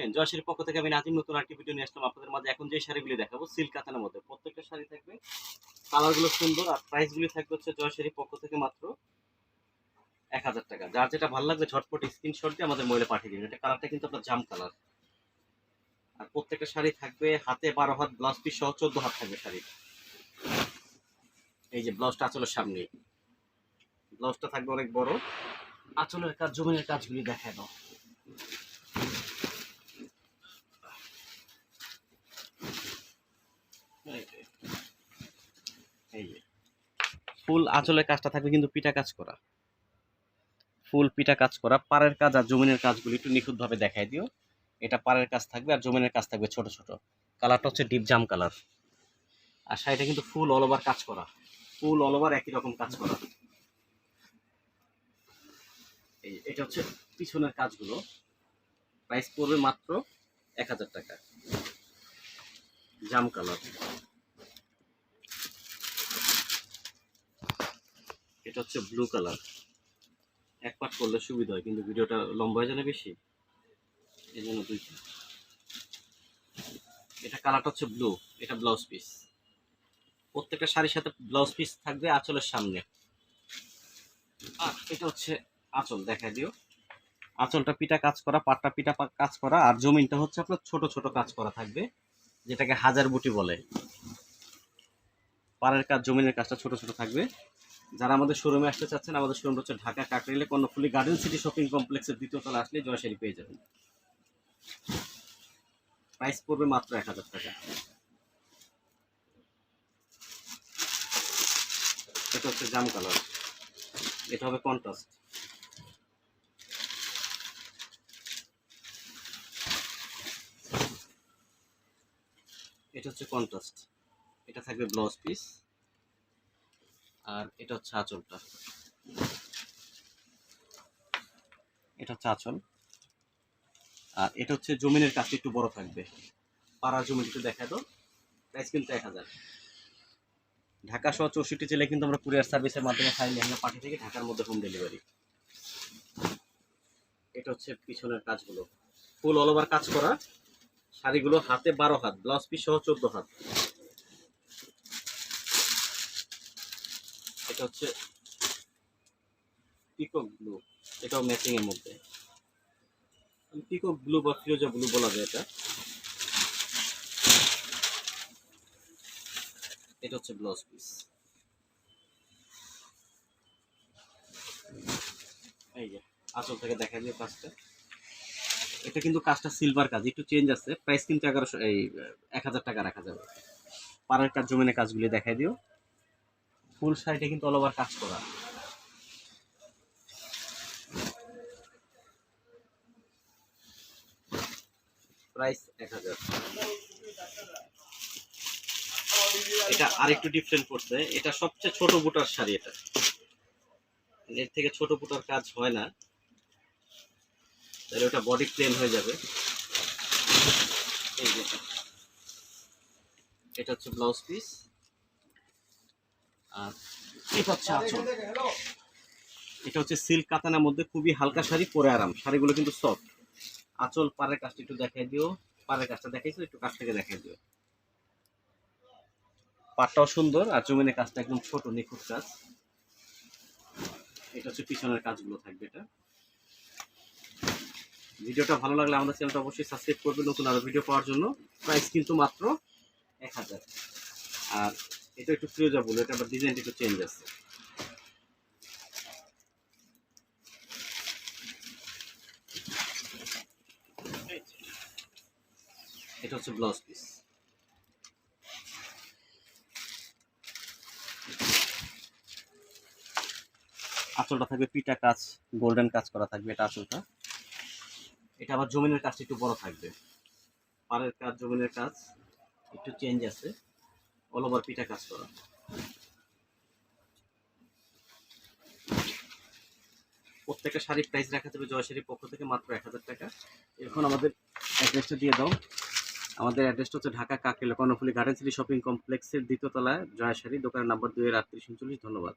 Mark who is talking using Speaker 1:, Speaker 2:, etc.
Speaker 1: Friend জয়শ্রীর পক্ষ থেকে আমি নাজিম নতুন আরেকটি ভিডিও নিয়ে আসলাম। আপনাদের মাঝে এখন যে শাড়িগুলি দেখাবো সিল্ক কাতানের মধ্যে। প্রত্যেকটা শাড়ি থাকবে। কালারগুলো সুন্দর আর প্রাইসগুলি থাকবে হচ্ছে জয়শ্রীর পক্ষ থেকে মাত্র এক হাজার টাকা। যার যেটা ভালো লাগবে, ঝটপট স্ক্রিনশট দিয়ে আমাদের মহিলা পাঠিয়ে দিন এটা কালারটা কিন্তু আপনার জাম কালার। আর প্রত্যেকটা শাড়ি থাকবে, হাতে বারো হাত ব্লাউজ পিস সহ চোদ্দ হাত থাকবে শাড়ি এই যে ব্লাউজটা আঁচলের সামনে। ব্লাউজটা থাকবে অনেক বড়। আঁচলের কাজ, জমিনের কাজগুলি দেখায় দাও এই যে। এই যে ফুল আঁচলের কাজটা থাকবে কিন্তু পিঠা কাজ করা। ফুল, পিঠা কাজ করা, পাড়ের কাজ আর জমিনের কাজগুলি একটু নিখুঁতভাবে দেখাই দিও। এটা পাড়ের কাজ থাকবে আর জমিনের কাজ থাকবে ছোট ছোট। কালারটা হচ্ছে ডিপ জাম কালার আর শাড়িটা কিন্তু ফুল অল ওভার কাজ করা। ফুল অল ওভার একই রকম কাজ করা। এই, এটা হচ্ছে পিছনের কাজগুলো। প্রাইস পড়বে মাত্র এক হাজার টাকা। জাম কালার এটা হচ্ছে ব্লু কালার এক পার্ট করলে সুবিধা হয়, কিন্তু ভিডিওটা লম্বা হয়ে যাবে বেশি। এই জন্য দুইটা। এটা কালারটা হচ্ছে ব্লু এটা ব্লাউজ পিস প্রত্যেকটা শাড়ির সাথে ব্লাউজ পিস থাকবে আঁচলের সামনে। আর এটা হচ্ছে আঁচল দেখা দিও। আঁচলটা পিটা কাজ করা, পাটটা পিটা কাজ করা, আর জমিনটা হচ্ছে আপনার ছোট ছোট কাজ করা থাকবে, যেটাকে হাজার বুটি বলে। পাড়ের কাজ, জমিনের কাজটা ছোট ছোট থাকবে। যারা আমাদের শোরুমে আসতে চাচ্ছেন, আমাদের শোরুম হচ্ছে ঢাকা কাকরাইলে কর্ণফুলি গার্ডেন সিটি শপিং কমপ্লেক্সের দ্বিতীয় তলা আসলে জয়শাড়ি পেয়ে যাবেন। প্রাইস পড়বে মাত্র এক হাজার টাকা। এটা হচ্ছে জাম কালার। এটা হবে কন্ট্রাস্ট এটা হচ্ছে কন্ট্রাস্ট এটা থাকবে ব্লাউজ পিস আর এটা হচ্ছে আঁচলটা। এটা হচ্ছে আঁচল। আর এটা হচ্ছে জমিনের কাছে একটু বড় থাকবে। পাড়া জমিন একটু দেখা দাও। প্রাইস কিন্তু এক হাজার। ঢাকা সহ চৌষট্টি জেলায় কিন্তু আমরা কুরিয়ার সার্ভিসের মাধ্যমে ফাইল লেহেঙ্গা পাঠিয়ে থাকি ঢাকার মধ্যে হোম ডেলিভারি। এটা হচ্ছে পিছনের কাজগুলো। ফুল অল ওভার কাজ করা। শাড়িগুলো হাতে বারো হাত, ব্লাউজ পিস সহ চোদ্দ হাত। এটা হচ্ছে পিকক ব্লু এটাও ম্যাচিং এর মধ্যে। পিকক ব্লু বা ফিরোজা ব্লু বলা যায় এটা। এটা হচ্ছে ব্লাউজ পিস এই যে আঁচল থেকে দেখা যায় কাজটা। এটা কিন্তু কাজটা সিলভার কাজ, একটু চেঞ্জ আছে। প্রাইস কিন্তু এগারোশো, এই, এক হাজার টাকা রাখা যাবে। পাড়ার কাজ জমিনে কাজগুলি দেখাই দিও। ফুল শাড়িটা কিন্তু অল ওভার কাজ করা। প্রাইস এক হাজার। এটা আরেকটু ডিফারেন্ট করছে। এটা সবচেয়ে ছোট বুটার শাড়ি এটা। এর থেকে ছোট বুটার কাজ হয় না। তাহলে ওটা বডি প্লেন হয়ে যাবে। এই। এটা। হচ্ছে ব্লাউজ পিস আর এটা হচ্ছে আঁচল। এটা হচ্ছে সিল্ক কাতানার মধ্যে খুবই হালকা শাড়ি, পরে আরাম। শাড়িগুলো কিন্তু সফট আঁচল, পাড়ের কাজটা একটু দেখাই দিও। পাড়ের কাজটা দেখাইছো, একটু কাছ থেকে দেখাই দিও। পাটটাও সুন্দর আর জমিনের কাজটা একদম ছোট, নিখুঁত কাজ। এটা হচ্ছে পিছনের কাজগুলো থাকবে এটা। ভিডিওটা ভালো লাগলে আমাদের চ্যানেলটা অবশ্যই সাবস্ক্রাইব করবেন নতুন আরও ভিডিও পাওয়ার জন্য। প্রাইস কিন্তু মাত্র এক হাজার। আর এটা একটু ফিরোজা বলে এটা আবার ডিজাইনটা একটু চেঞ্জ আছে। এটা হচ্ছে ব্লাউজ পিস আঁচলটা থাকবে পিটা কাজ গোল্ডেন কাজ করা থাকবে এটা আঁচলটা। এটা আবার জমিনের কাজটা একটু বড় থাকবে। পাড়ের কাজ, জমিনের কাজ একটু চেঞ্জ আছে। অল ওভার পিঠা কাজ করা। প্রত্যেকটা শাড়ির প্রাইস রাখা যাবে জয়শাড়ির পক্ষ থেকে মাত্র এক হাজার টাকা। এখন আমাদের অ্যাড্রেসটা দিয়ে দাও। আমাদের অ্যাড্রেসটা হচ্ছে ঢাকা কাকেল কর্ণফুলি গার্ডেন সিটি শপিং কমপ্লেক্সের দ্বিতীয় তলায় জয়াশাড়ি দোকানের নাম্বার দুই এর আটত্রিশ উনচল্লিশ। ধন্যবাদ।